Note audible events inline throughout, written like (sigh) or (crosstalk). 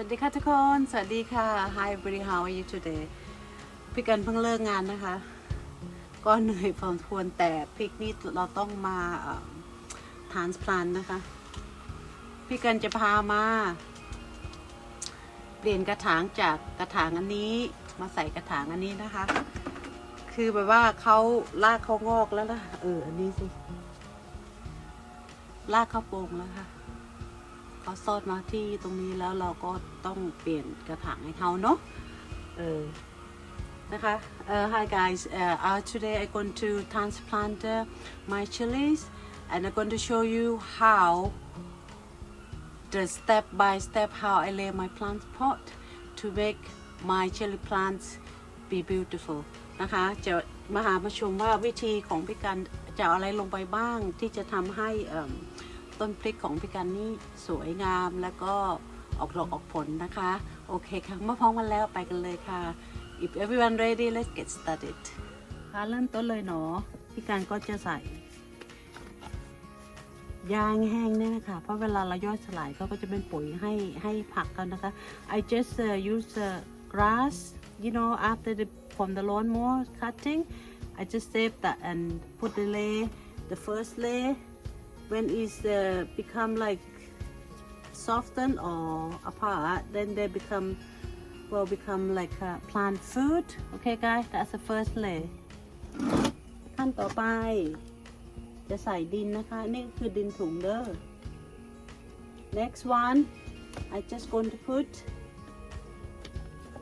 วัสดีค่ะทุกคน สวัสดีค่ะ Hi everybody how are you today พี่กันเพิ่งเลิกงานนะคะ ก็เหนื่อยพอสมควรแต่พิกนี่เราต้องมาทานสพลันนะคะ พี่กันจะพามา เปลี่ยนกระถางจากกระถางอันนี้ มาใส่กระถางอันนี้นะคะ คือแบบว่าเขาลากเขางอกแล้วนะเอออันนี้สิลากเขาโป่งแล้วค่ะ เขาซอดมาที่ตรงนี้แล้วเราก็ต้องเปลี่ยนกระถางให้เขาเนาะเออนะคะ uh, Hi guys uh, uh, today I'm going to transplant uh, my chilies and I'm going to show you how the step by step how I lay my plant pot to make my chili plants be beautiful นะคะจะมาหามาชมว่าวิธีของพี่กันจะอะไรลงไปบ้างที่จะทำให้ ต้นพริกของพี่กันนี่สวยงามแล้วก็ออกดอกออกผลนะคะ โอเคค่ะเมื่อพร้อมกันแล้วไปกันเลยค่ะ if everyone ready let's get started ค่ะเริ่มต้นเลยเนาะพี่กันก็จะใส่ยางแห้งเนี่ยนะคะ เพราะเวลาเราย่อยสลายเขาก็จะเป็นปุ๋ยให้ให้ผักกันนะคะ I just uh, use uh, grass you know after the from the lawnmower cutting I just save that and put the lay the first lay when it's uh, become like soften or apart then they become will become like uh, plant food okay guys that's the first lay ขั้นต่อไป จะใส่ดินนะคะ นี่คือดินถุงเด้อ next one I just going to put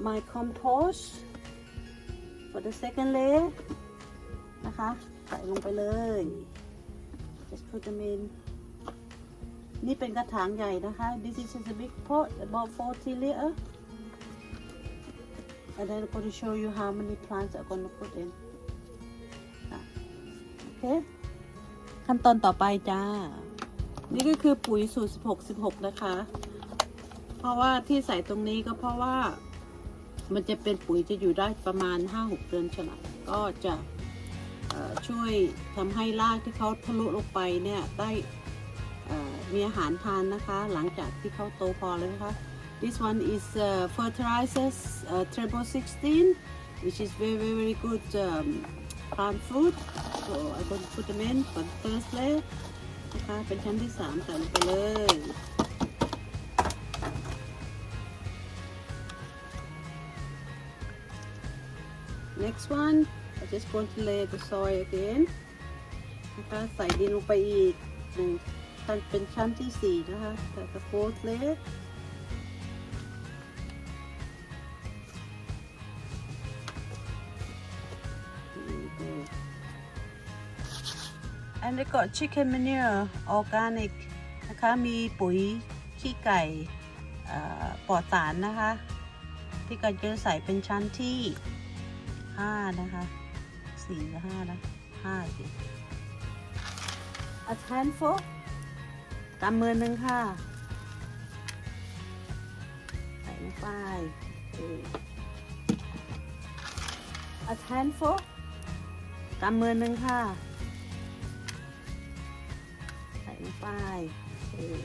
my compost for the second layer นะคะ ใส่ลงไปเลย just put them in นี่เป็นกระถางใหญ่นะคะ this is a big pot about 40 liter and then I'm going to show you how many plants I'm going to put in ค่ะโอเค ขั้นตอนต่อไปจ้า นี่ก็คือปุ๋ยสูตร 16 16 นะคะ เพราะว่าที่ใส่ตรงนี้ก็เพราะว่ามันจะเป็นปุ๋ยจะอยู่ได้ประมาณ 5-6 เดือนฉลับก็จะ ช่วยทำให้รากที่เขาทะลุลงไปเนี่ยได้มีอาหารทานนะคะหลังจากที่เขาโตพอแล้วนะคะ This one is uh, fertilizers uh, Turbo 16 which is very very very good um, plant food so I'm going to put them in for the first layer นะคะเป็นชั้นที่ 3 ใส่ลงไปเลย next one I just going to lay the soil again นะคะใส่ดินลงไปอีกหนึ่งชั้นเป็นชั้นที่4นะคะแต่ the fourth layer and I got chicken manure organic นะคะ มีปุ๋ยขี้ไก่ปลอดสารนะคะ ที่กันจะใส่เป็นชั้นที่ 5 นะคะ 4หรือ5นะ5สิ a handful กำมือหนึ่งค่ะ ใส่ลงไปออ a handful กำมือหนึ่งค่ะ ใส่ลงไปเออ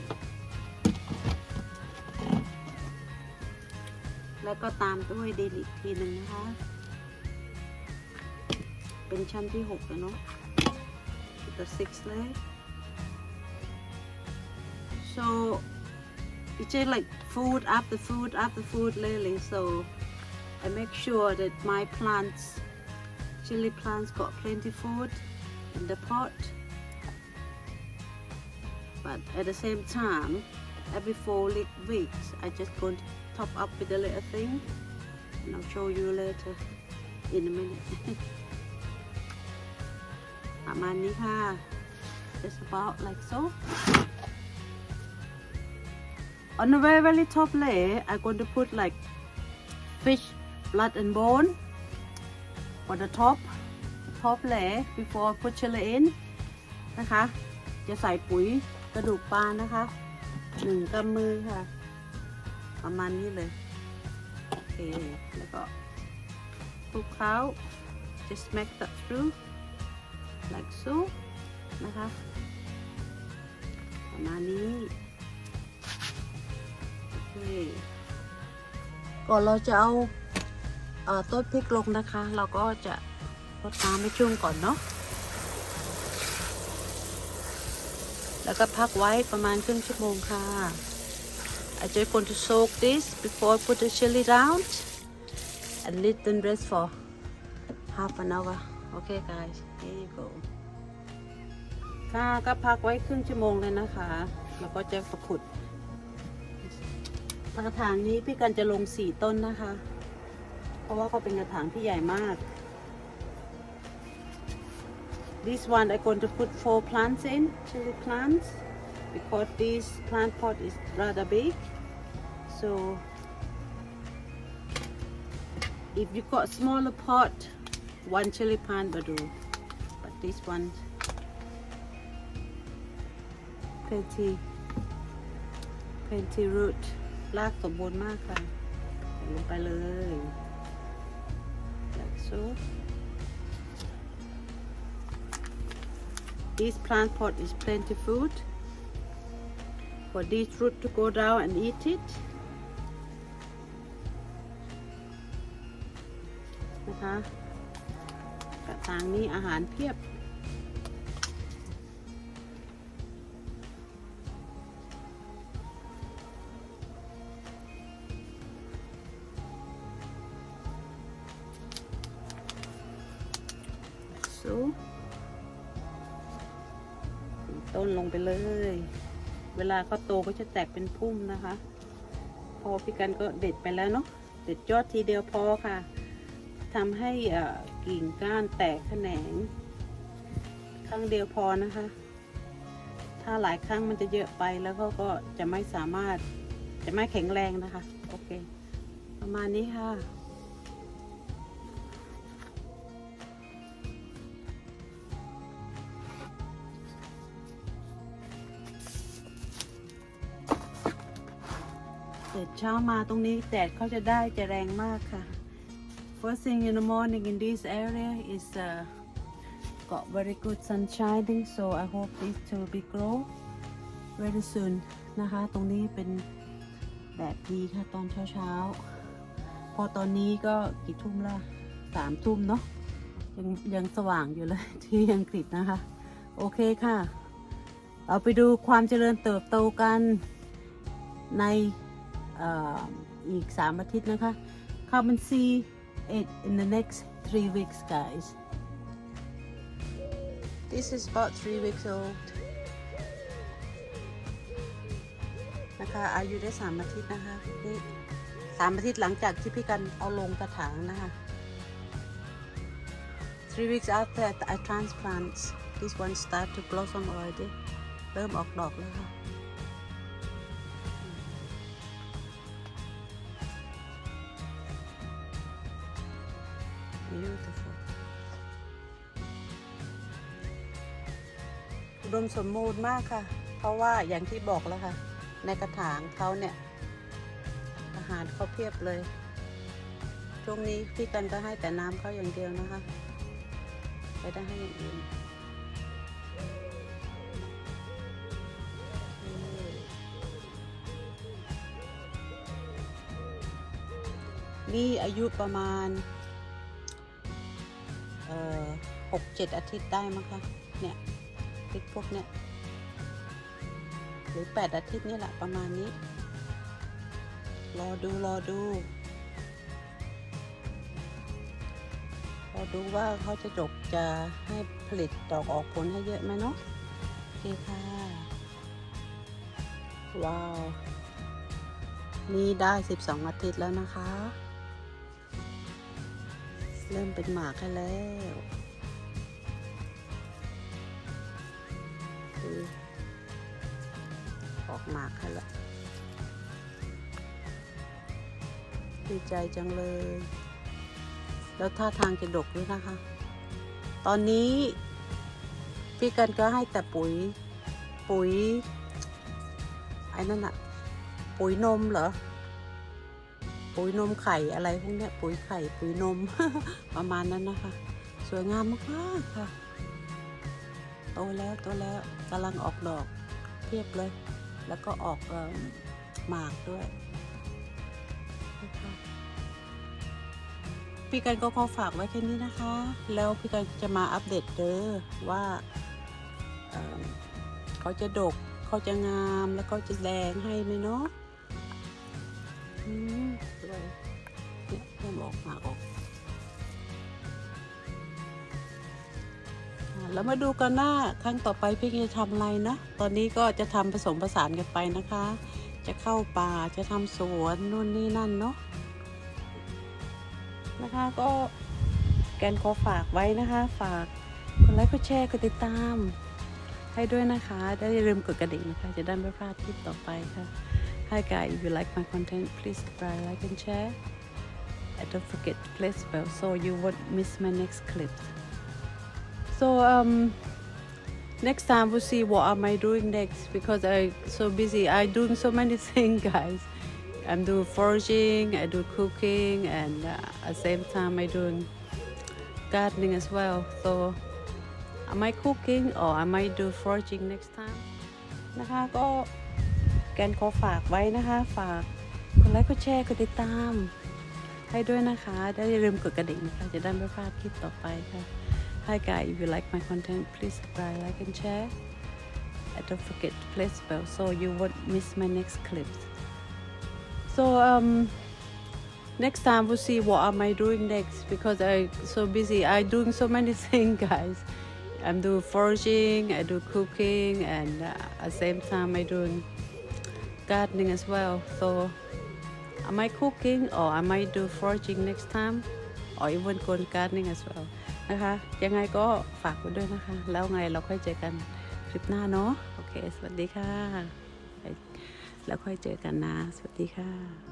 แล้วก็ตามด้วยเดลิกทีหนึ่งนะคะ เป็นชั้นที่หกแล้วเนาะ the sixth layer so it's just like food after food after food lately so I make sure that my plants chili plants got plenty food in the pot but at the same time every four li- weeks I just going to top up with a little thing and I'll show you later in a minute (laughs) ประมาณนี้ค่ะ just about like so on the very very top layer I'm going to put like fish blood and bone for the top top layer before I put chili in นะคะ จะใส่ปุ๋ยกระดูกปลานะคะหนึ่งกำมือค่ะ ประมาณนี้เลยโอเคแล้วก็คลุกเคล้า just make that through like so นะคะประมาณนี้โอเคก่อนเราจะเอาเอ่อต้นพริกลงนะคะ เราก็จะรดน้ำให้ชุ่มก่อนเนาะแล้วก็พักไว้ประมาณครึ่งชั่วโมงค่ะ I just want to soak this before I put the chili down and let them rest for half an hour okay guys here you go ค่ะก็พักไว้ครึ่งชั่วโมงเลยนะคะ แล้วก็จะประขุดกระถางนี้พี่กันจะลงสี่ต้นนะคะ เพราะว่าเขาเป็นกระถางที่ใหญ่มาก This one I'm going to put four plants in, chili plants, because this plant pot is rather big. So if you got smaller pot, one chili plant will do. But this one, plenty, plenty root. รากสมบูรณ์มากค่ะใส่ลงไปเลย like so this plant pot is plenty food for this root to go down and eat it นะคะก ระถางนี้อาหารเพียบ สูต้นลงไปเลย เวลาเขาโตก็จะแตกเป็นพุ่มนะคะ พอพี่กันก็เด็ดไปแล้วเนาะ เด็ดยอดทีเดียวพอค่ะทำให้เอ่อ กิ่งก้านแตกแขนง ครั้งเดียวพอนะคะ ถ้าหลายครั้งมันจะเยอะไปแล้วก็ก็จะไม่สามารถจะไม่แข็งแรงนะคะ โอเค ประมาณนี้ค่ะเกิดเช้ามาตรงนี้แดดเขาจะได้จะแรงมากค่ะ First thing in the morning in this area is uh, got very good sun shining so I hope this will be grow very soon นะคะ ตรงนี้เป็นแดดดีค่ะตอนเช้าเช้าๆพอตอนนี้ก็กี่ทุ่มละสามทุ่มเนาะยังยังสว่างอยู่เลยที่อังกฤษนะคะ โอเคค่ะ เราไปดูความเจริญเติบโตกันในออีก3อาทิตย์นะคะ Come and see it in the next three weeks guys This is about three weeks old นะคะอายุได้ 3 อาทิตย์นะคะนี่สามอาทิตย์หลังจากที่พี่กันเอาลงกระถางนะคะ Three weeks after I transplant this one start to blossom already เริ่มออกดอกแล้วค่ะ beautiful อุดมสมบูรณ์มากค่ะ เพราะว่าอย่างที่บอกแล้วค่ะ ในกระถางเขาเนี่ย อาหารเขาเพียบเลยช่วงนี้พี่กันก็ให้แต่น้ำเขาอย่างเดียวนะคะ ไม่ได้ให้อย่างอื่นนี่อายุประมาณ กเจ็ดอาทิตย์ได้มั้งคะเนี่ยพริกพวกเนี่ยหรือแปดอาทิตย์นี่แหละประมาณนี้ รอดูรอดูรอดูว่าเขาจะจบจะให้ผลิตดอกออกผลให้เยอะไหมเนาะโอเคค่ะ ว้าว นี่ได้ 12 อาทิตย์แล้วนะคะ เริ่มเป็นหมากให้แล้ว ออกหมากให้ล้วดีใจจังเลย แล้วท่าทางจะดกด้วยนะคะ ตอนนี้พี่กันก็ให้แต่ปุ๋ย ปุ๋ยไอ้นั่นอะปุ๋ยนมเหรอ ปุ๋ยนมไข่อะไรพวกเนี้ย ปุ๋ยไข่ ปุ๋ยนม ประมาณนั้นนะคะ สวยงามมากๆค่ะโตแล้วโตแล้วกำลังออกดอกเทียบเลย แล้วก็ออกเอ่อหมากด้วยนะคะพี่กันก็ขอฝากไว้แค่นี้นะคะ แล้วพี่กันจะมาอัปเดตเด้อว่าเอ่อเขาจะดก เขาจะงามแล้วเขาจะแดงให้ไหมเนาะอืมเลยเนี่ยเริ่มออกมาออก แล้วมาดูกันว่าครั้งต่อไปพี่จะทำอะไรนะ ตอนนี้ก็จะทำผสมผสานกันไปนะคะ จะเข้าป่าจะทำสวนนู่นนี่นั่นเนาะนะคะก็แกนขอฝากไว้นะคะ ฝากกดไลค์กดแชร์กดติดตาม ให้ด้วยนะคะได้อย่าลืมกดกระดิ่งนะคะ จะได้ไม่พลาดคลิปต่อไปค่ะ Hi guys if you like my content please subscribe like and share and don't forget to press bell so you won't miss my next clip so um next time we'll see what am I doing next because I so busy I doing so many things guys I'm doing foraging, I do cooking, and uh, at the same time I doing gardening as well. So am I cooking or I might do foraging next time? นะคะก็แกนขอฝากไว้นะคะ ฝากกดไลค์กดแชร์กดติดตามให้ด้วยนะคะ ได้อย่าลืมกดกระดิ่งนะคะ จะได้ไม่พลาดคลิปต่อไปค่ะ Hi guys if you like my content please subscribe like and share and don't forget to press bell so you won't miss my next clips So um, next time we'll see what am I doing next because I so busy. I doing so many (laughs) things, guys. I'm doing foraging, I do cooking, and uh, at the same time I doing gardening as well. So am I cooking or I might do foraging next time, or even go gardening as well นะคะ ยังไงก็ฝากไว้ด้วยนะคะ แล้วไงเราค่อยเจอกันคลิปหน้าเนาะโอเค สวัสดีค่ะ แล้วค่อยเจอกันนะ สวัสดีค่ะ